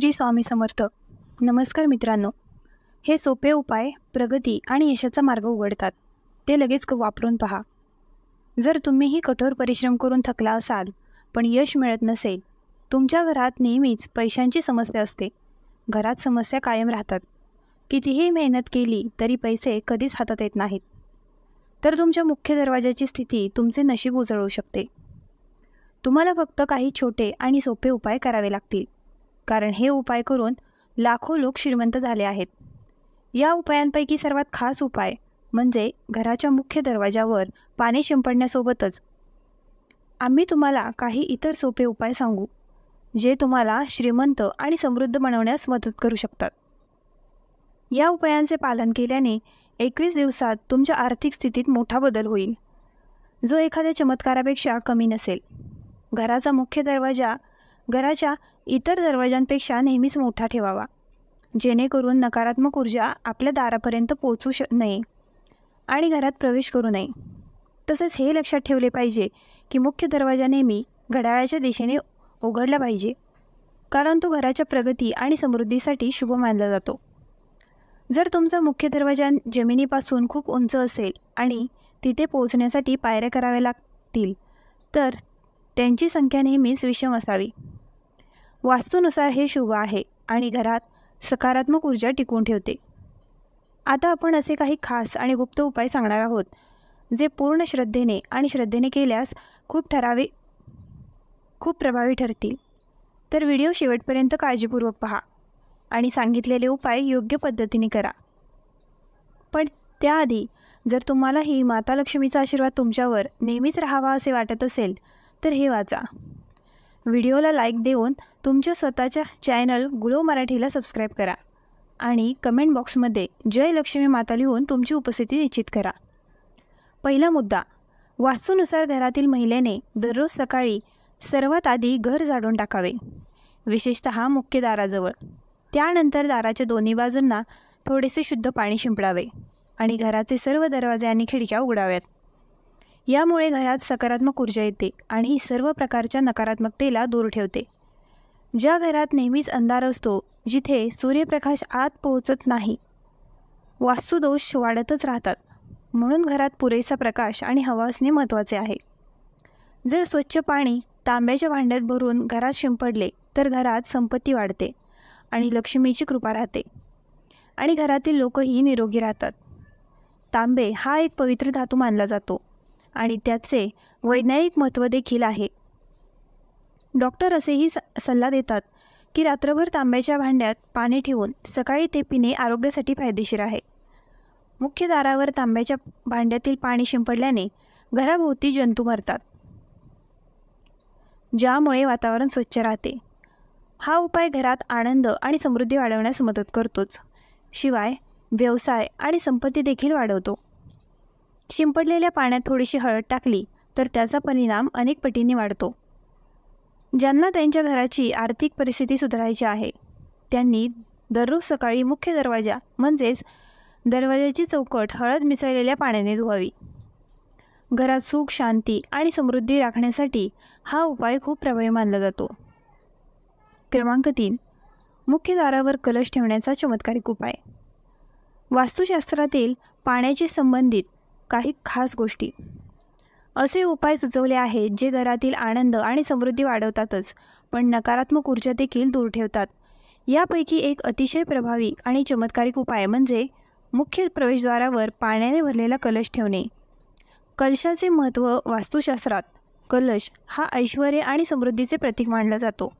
श्री स्वामी समर्थ. नमस्कार मित्रांनो. हे सोपे उपाय प्रगती आणि यशाचा मार्ग उघडतात. ते लगेच वापरून पहा. जर तुम्हीही कठोर परिश्रम करून थकला असाल पण यश मिळत नसेल तुमच्या घरात नेहमीच पैशांची समस्या असते. घरात समस्या कायम राहतात. कितीही मेहनत केली तरी पैसे कधीच हातात येत नाहीत. तर तुमच्या मुख्य दरवाजाची स्थिती तुमचे नशीब उजळवू शकते. तुम्हाला फक्त काही छोटे आणि सोपे उपाय करावे लागतील. कारण हे उपाय करून लाखो लोक श्रीमंत झाले आहेत. या उपायांपैकी सर्वात खास उपाय म्हणजे घराच्या मुख्य दरवाजावर पाणी शिंपडण्यासोबतच. आम्ही तुम्हाला काही इतर सोपे उपाय सांगू जे तुम्हाला श्रीमंत आणि समृद्ध बनवण्यास मदत करू शकतात. या उपायांचे पालन केल्याने एकवीस दिवसात तुमच्या आर्थिक स्थितीत मोठा बदल होईल. जो एखाद्या चमत्कारापेक्षा कमी नसेल. घराचा मुख्य दरवाजा घराच्या इतर दरवाजांपेक्षा नेहमीच मोठा ठेवावा. जेणेकरून नकारात्मक ऊर्जा आपल्या दारापर्यंत पोचू श नये आणि घरात प्रवेश करू नये. तसेच हे लक्षात ठेवले पाहिजे की मुख्य दरवाजा नेहमी घड्याळाच्या दिशेने उघडला पाहिजे कारण तो घराच्या प्रगती आणि समृद्धीसाठी शुभ मानला जातो. जर तुमचा मुख्य दरवाजा जमिनीपासून खूप उंच असेल आणि तिथे पोहोचण्यासाठी पायऱ्या कराव्या लागतील तर त्यांची संख्या नेहमीच विषम असावी. वास्तूनुसार हे शुभ आहे आणि घरात सकारात्मक ऊर्जा टिकवून ठेवते. आता आपण असे काही खास आणि गुप्त उपाय सांगणार आहोत जे पूर्ण श्रद्धेने आणि श्रद्धेने केल्यास खूप ठरावे खूप प्रभावी ठरतील. तर व्हिडिओ शेवटपर्यंत काळजीपूर्वक पहा आणि सांगितलेले उपाय योग्य पद्धतीने करा. पण त्याआधी जर तुम्हालाही माता लक्ष्मीचा आशीर्वाद तुमच्यावर नेहमीच राहावा असे वाटत असेल तर हे वाचा. व्हिडिओला लाईक देऊन तुमच्या स्वतःच्या चॅनल ग्लो मराठीला सबस्क्राईब करा आणि कमेंट बॉक्समध्ये जय लक्ष्मी माता लिहून तुमची उपस्थिती निश्चित करा. पहिला मुद्दा वास्तूनुसार घरातील महिलेने दररोज सकाळी सर्वात आधी घर झाडून टाकावे. विशेषत मुख्य दाराजवळ. त्यानंतर दाराच्या दोन्ही बाजूंना थोडेसे शुद्ध पाणी शिंपडावे आणि घराचे सर्व दरवाजे आणि खिडक्या उघडाव्यात. यामुळे घरात सकारात्मक ऊर्जा येते आणि ही सर्व प्रकारच्या नकारात्मकतेला दूर ठेवते. ज्या घरात नेहमीच अंधार असतो जिथे सूर्यप्रकाश आत पोहोचत नाही वास्तुदोष वाढतच राहतात. म्हणून घरात पुरेसा प्रकाश आणि हवा असणे महत्त्वाचे आहे. जर स्वच्छ पाणी तांब्याच्या भांड्यात भरून घरात शिंपडले तर घरात संपत्ती वाढते आणि लक्ष्मीची कृपा राहते. आणि घरातील लोकही निरोगी राहतात. तांबे हा एक पवित्र धातू मानला जातो आणि त्याचे वैज्ञानिक महत्त्व देखील आहे. डॉक्टर असेही स सल्ला देतात की रात्रभर तांब्याच्या भांड्यात पाणी ठेवून सकाळी ते पिणे आरोग्यासाठी फायदेशीर आहे. मुख्य दारावर तांब्याच्या भांड्यातील पाणी शिंपडल्याने घराभोवती जंतू मरतात ज्यामुळे वातावरण स्वच्छ राहते. हा उपाय घरात आनंद आणि समृद्धी वाढवण्यास मदत करतोच. शिवाय व्यवसाय आणि संपत्ती देखील वाढवतो. शिंपडलेल्या पाण्यात थोडीशी हळद टाकली तर त्याचा परिणाम अनेक पटींनी वाढतो. ज्यांना त्यांच्या घराची आर्थिक परिस्थिती सुधारायची आहे त्यांनी दररोज सकाळी मुख्य दरवाजा म्हणजेच दरवाजाची चौकट हळद मिसळलेल्या पाण्याने धुवावी. घरात सुख शांती आणि समृद्धी राखण्यासाठी हा उपाय खूप प्रभावी मानला जातो. क्रमांक तीन. मुख्य दारावर कलश ठेवण्याचा चमत्कारिक उपाय. वास्तुशास्त्रातील पाण्याशी संबंधित काही खास गोष्टी. असे उपाय सुचवले आहेत जे घरातील आनंद आणि समृद्धी वाढवतातच पण नकारात्मक ऊर्जा देखील दूर ठेवतात. यापैकी एक अतिशय प्रभावी आणि चमत्कारिक उपाय म्हणजे मुख्य प्रवेशद्वारावर पाण्याने भरलेला कलश ठेवणे. कलशाचे महत्त्व वास्तुशास्त्रात कलश हा ऐश्वर आणि समृद्धीचे प्रतीक मानला जातो.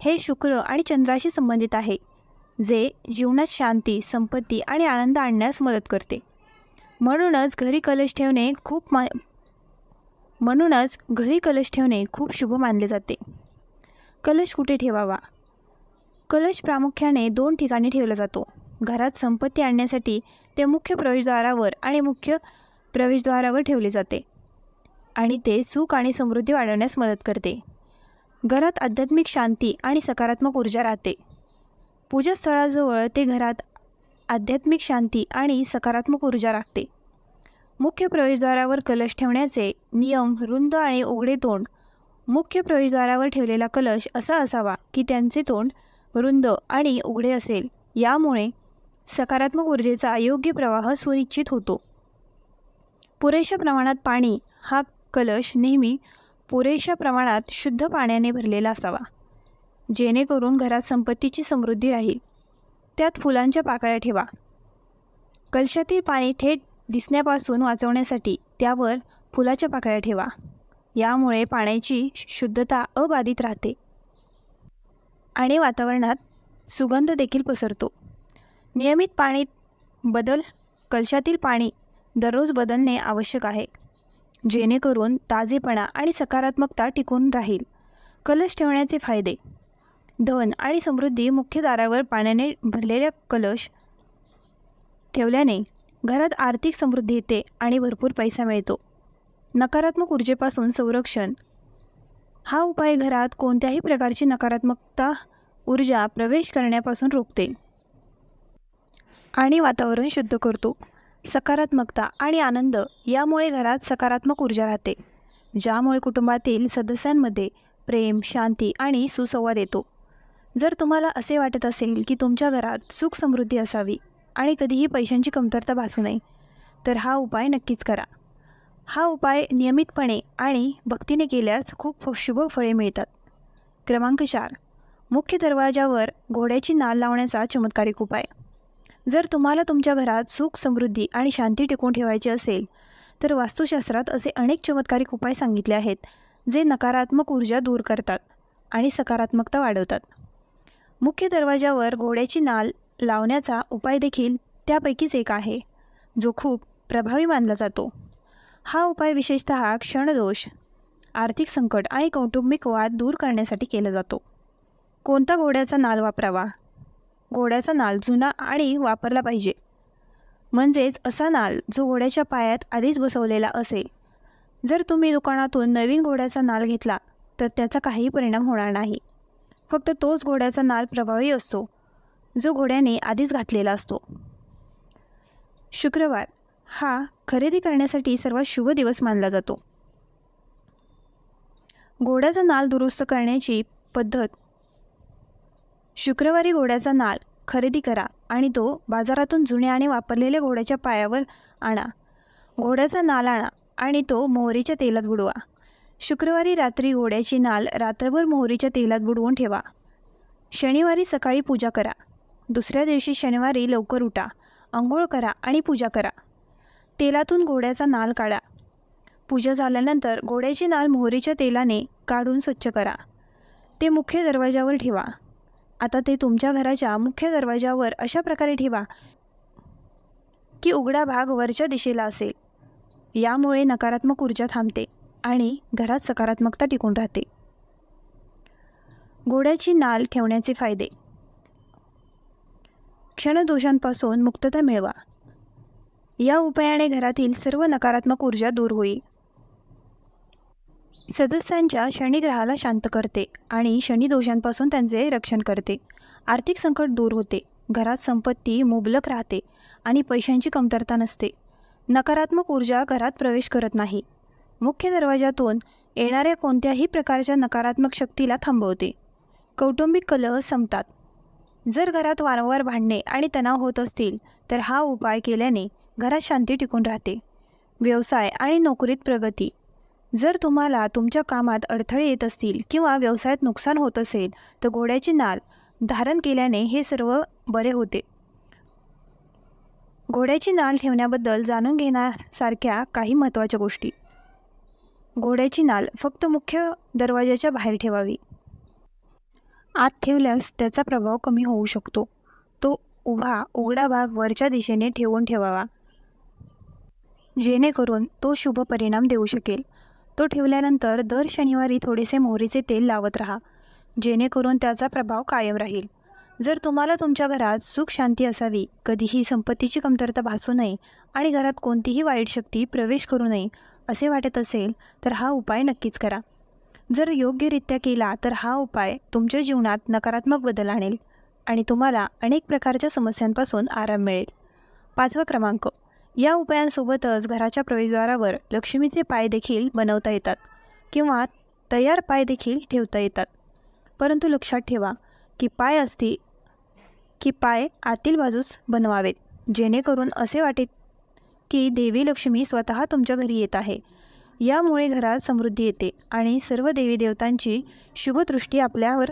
हे शुक्र आणि चंद्राशी संबंधित आहे जे जीवनात शांती संपत्ती आणि आनंद आणण्यास मदत करते. म्हणूनच घरी कलश ठेवणे खूप मा म्हणूनच घरी कलश ठेवणे खूप शुभ मानले जाते. कलश कुठे ठेवावा? कलश प्रामुख्याने दोन ठिकाणी ठेवला जातो. घरात संपत्ती आणण्यासाठी ते मुख्य प्रवेशद्वारावर आणि मुख्य प्रवेशद्वारावर ठेवले जाते आणि ते सुख आणि समृद्धी वाढवण्यास मदत करते. घरात आध्यात्मिक शांती आणि सकारात्मक ऊर्जा राहते. पूजास्थळाजवळ ते घरात आध्यात्मिक शांती आणि सकारात्मक ऊर्जा राखते. मुख्य प्रवेशद्वारावर कलश ठेवण्याचे नियम रुंद आणि उघडे तोंड. मुख्य प्रवेशद्वारावर ठेवलेला कलश असा असावा की त्यांचे तोंड रुंद आणि उघडे असेल. यामुळे सकारात्मक ऊर्जेचा योग्य प्रवाह सुनिश्चित होतो. पुरेशा प्रमाणात पाणी हा कलश नेहमी पुरेशा प्रमाणात शुद्ध पाण्याने भरलेला असावा जेणेकरून घरात संपत्तीची समृद्धी राहील. त्यात फुलांच्या पाकळ्या ठेवा. कलशातील पाणी थेट दिसण्यापासून वाचवण्यासाठी त्यावर फुलाच्या पाकळ्या ठेवा. यामुळे पाण्याची शुद्धता अबाधित राहते आणि वातावरणात सुगंध देखील पसरतो. नियमित पाणी बदल कलशातील पाणी दररोज बदलणे आवश्यक आहे जेणेकरून ताजेपणा आणि सकारात्मकता टिकून राहील. कलश ठेवण्याचे फायदे. धन आणि समृद्धी मुख्य दारावर पाण्याने भरलेल्या कलश ठेवल्याने घरात आर्थिक समृद्धी येते आणि भरपूर पैसा मिळतो. नकारात्मक ऊर्जेपासून संरक्षण. हा उपाय घरात कोणत्याही प्रकारची नकारात्मकता ऊर्जा प्रवेश करण्यापासून रोखते. आणि वातावरण शुद्ध करतो. सकारात्मकता आणि आनंद यामुळे घरात सकारात्मक ऊर्जा राहते ज्यामुळे कुटुंबातील सदस्यांमध्ये प्रेम शांती आणि सुसंवाद येतो. जर तुम्हाला असे वाटत असेल की तुमच्या घरात सुख समृद्धी असावी आणि कधीही पैशांची कमतरता भासू नये. तर हा उपाय नक्कीच करा. हा उपाय नियमितपणे आणि भक्तीने केल्यास खूप शुभ फळे मिळतात. क्रमांक चार. मुख्य दरवाजावर घोड्याची नाल लावण्याचा चमत्कारिक उपाय. जर तुम्हाला तुमच्या घरात सुख समृद्धी आणि शांती टिकवून ठेवायची असेल तर वास्तुशास्त्रात असे अनेक चमत्कारिक उपाय सांगितले आहेत जे नकारात्मक ऊर्जा दूर करतात आणि सकारात्मकता वाढवतात. मुख्य दरवाजावर घोड्याची नाल लावण्याचा उपाय देखील त्यापैकीच एक आहे जो खूप प्रभावी मानला जातो. हा उपाय विशेषतः क्षणदोष आर्थिक संकट आणि कौटुंबिक वाद दूर करण्यासाठी केला जातो. कोणता घोड्याचा नाल वापरावा? घोड्याचा नाल जुना आणि वापरला पाहिजे. म्हणजेच असा नाल जो घोड्याच्या पायात आधीच बसवलेला असेल. जर तुम्ही दुकानातून नवीन घोड्याचा नाल घेतला तर त्याचा काही परिणाम होणार नाही. फक्त तोच घोड्याचा नाल प्रभावी असतो. जो घोड्याने आधीच घातलेला असतो. शुक्रवार हा खरेदी करण्यासाठी सर्वात शुभ दिवस मानला जातो. घोड्याचा नाल दुरुस्त करण्याची पद्धत. शुक्रवारी घोड्याचा नाल खरेदी करा आणि तो बाजारातून जुन्या आणि वापरलेल्या घोड्याच्या पायावर आणा. घोड्याचा नाल आणा आणि तो मोहरीच्या तेलात बुडवा. शुक्रवारी रात्री घोड्याची नाल रात्रभर मोहरीच्या तेलात बुडवून ठेवा. शनिवारी सकाळी पूजा करा. दुसऱ्या दिवशी शनिवारी लवकर उठा. आंघोळ करा आणि पूजा करा. तेलातून घोड्याचा नाल काढा. पूजा झाल्यानंतर घोड्याची नाल मोहरीच्या तेलाने काढून स्वच्छ करा. ते मुख्य दरवाजावर ठेवा. आता ते तुमच्या घराच्या मुख्य दरवाजावर अशा प्रकारे ठेवा की उघडा भाग वरच्या दिशेला असेल. यामुळे नकारात्मक ऊर्जा थांबते आणि घरात सकारात्मकता टिकून राहते. घोड्याची नाल ठेवण्याचे फायदे. क्षणदोषांपासून मुक्तता मिळवा. या उपायाने घरातील सर्व नकारात्मक ऊर्जा दूर होईल. सदस्यांच्या शनिग्रहाला शांत करते आणि शनिदोषांपासून त्यांचे रक्षण करते. आर्थिक संकट दूर होते. घरात संपत्ती मुबलक राहते आणि पैशांची कमतरता नसते. नकारात्मक ऊर्जा घरात प्रवेश करत नाही. मुख्य दरवाजातून येणाऱ्या कोणत्याही प्रकारच्या नकारात्मक शक्तीला थांबवते. कौटुंबिक कलह संपतात. जर घरात वारंवार भांडणे आणि तणाव होत असतील तर हा उपाय केल्याने घरात शांती टिकून राहते. व्यवसाय आणि नोकरीत प्रगती. जर तुम्हाला तुमच्या कामात अडथळे येत असतील किंवा व्यवसायात नुकसान होत असेल तर घोड्याची नाल धारण केल्याने हे सर्व बरे होते. घोड्याची नाल ठेवण्याबद्दल जाणून घेण्यासारख्या काही महत्त्वाच्या गोष्टी. घोड्याची नाल फक्त मुख्य दरवाजाच्या बाहेर ठेवावी. आत ठेवल्यास त्याचा प्रभाव कमी होऊ शकतो. तो उभा उघडा भाग वरच्या दिशेने ठेवून ठेवावा. जेणेकरून तो शुभ परिणाम देऊ शकेल. तो ठेवल्यानंतर दर शनिवारी थोडेसे मोहरीचे तेल लावत राहा जेणेकरून त्याचा प्रभाव कायम राहील. जर तुम्हाला तुमच्या घरात सुख शांती असावी कधीही संपत्तीची कमतरता भासू नये आणि घरात कोणतीही वाईट शक्ती प्रवेश करू नये असे वाटत असेल तर हा उपाय नक्कीच करा. जर योग्यरित्या केला तर हा उपाय तुमच्या जीवनात नकारात्मक बदल आणेल आणि तुम्हाला अनेक प्रकारच्या समस्यांपासून आराम मिळेल. पाचवा क्रमांक. या उपायांसोबतच घराच्या प्रवेशद्वारावर लक्ष्मीचे पाय देखील बनवता येतात किंवा तयार पाय देखील ठेवता येतात. परंतु लक्षात ठेवा की पाय असती की पाय आतील बाजूस बनवावेत जेणेकरून असे वाटेल की देवी लक्ष्मी स्वतः तुमच्या घरी येत आहे. यामुळे घरात समृद्धी येते आणि सर्व देवीदेवतांची शुभदृष्टी आपल्यावर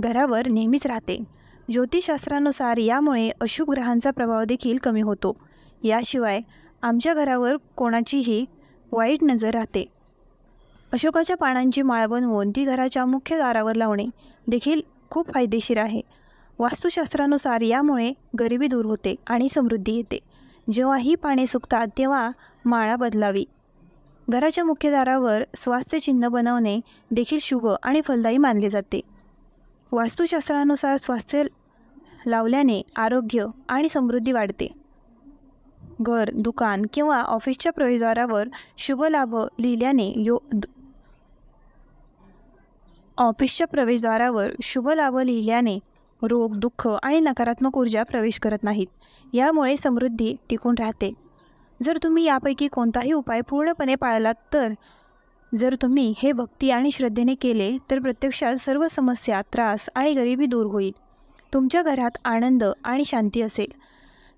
घरावर नेहमीच राहते. ज्योतिषशास्त्रानुसार यामुळे अशुभ ग्रहांचा प्रभाव देखील कमी होतो. याशिवाय आमच्या घरावर कोणाचीही वाईट नजर राहते. अशोकाच्या पानांची माळ बनवून ती घराच्या मुख्य दारावर लावणे देखील खूप फायदेशीर आहे. वास्तुशास्त्रानुसार यामुळे गरिबी दूर होते आणि समृद्धी येते. जेव्हा ही पाने सुकतात तेव्हा माळा बदलावी. घराच्या मुख्य दारावर स्वास्थ्य चिन्ह बनवणे देखील शुभ आणि फलदायी मानले जाते. वास्तुशास्त्रानुसार स्वास्थ्य लावल्याने आरोग्य आणि समृद्धी वाढते. घर दुकान किंवा ऑफिसच्या प्रवेशद्वारावर शुभ लाभ लिहिल्याने यो ऑफिसच्या प्रवेशद्वारावर शुभ लाभ लिहिल्याने रोग दुःख आणि नकारात्मक ऊर्जा प्रवेश करत नाहीत. यामुळे समृद्धी टिकून राहते. जर तुम्ही यापैकी कोणताही उपाय पूर्णपणे पाळलात तर जर तुम्ही हे भक्ती आणि श्रद्धेने केले तर प्रत्यक्षात सर्व समस्या त्रास आणि गरिबी दूर होईल. तुमच्या घरात आनंद आणि शांती असेल.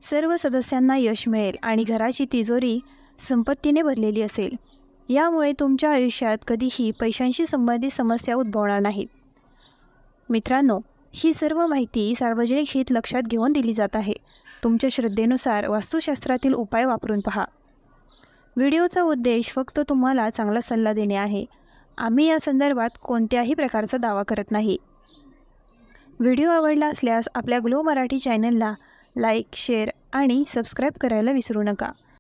सर्व सदस्यांना यश मिळेल आणि घराची तिजोरी संपत्तीने भरलेली असेल. यामुळे तुमच्या आयुष्यात कधीही पैशांशी संबंधित समस्या उद्भवणार नाहीत मित्रांनो ही सर्व माहिती सार्वजनिक हित लक्षात घेऊन दिली जात आहे. तुमच्या श्रद्धेनुसार वास्तुशास्त्रातील उपाय वापरून पहा. व्हिडिओचा उद्देश फक्त तुम्हाला चांगला सल्ला देणे आहे. आम्ही या संदर्भात कोणत्याही प्रकारचा दावा करत नाही. व्हिडिओ आवडला असल्यास आपल्या ग्लो मराठी चॅनलला लाईक शेअर आणि सबस्क्राईब करायला विसरू नका.